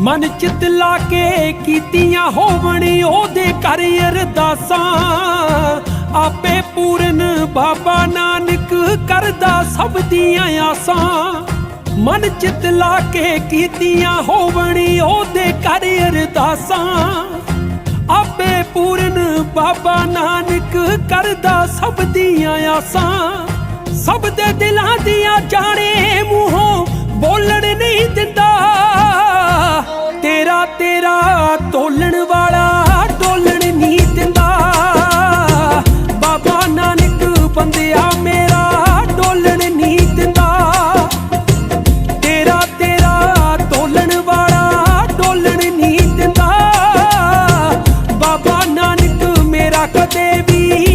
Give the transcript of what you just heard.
ਮਨ ਚਿਤ ਲਾ ਕੇ ਕੀਤੀਆਂ ਹੋਵਣ ਉਹਦੇ ਘਰ ਅਰਦਾਸਾਂ। ਆਪੇ ਪੂਰਨ ਬਾਬਾ ਨਾਨਕ ਕਰਦਾ ਸਭ ਦੀਆਂ ਆਸਾਂ। ਮਨ ਚਿਤ ਲਾ ਕੇ ਕੀਤੀਆਂ ਹੋਵਣ ਉਹਦੇ ਘਰ ਅਰਦਾਸਾਂ। ਆਪੇ ਪੂਰਨ ਬਾਬਾ ਨਾਨਕ ਕਰਦਾ ਸਭ ਦੀਆਂ ਆਸਾਂ। ਸਭ ਦੇ ਦਿਲਾਂ ਦੀਆਂ ਜਾਣੇ ਬੰਦਿਆ ਮੇਰਾ ਡੋਲਣ ਨਹੀਂ ਦਿੰਦਾ। ਤੇਰਾ ਤੇਰਾ ਡੋਲਣ ਵਾਲਾ ਡੋਲਣ ਨਹੀਂ ਦਿੰਦਾ। ਬਾਬਾ ਨਾਨਕ ਮੇਰਾ ਕਦੇ ਵੀ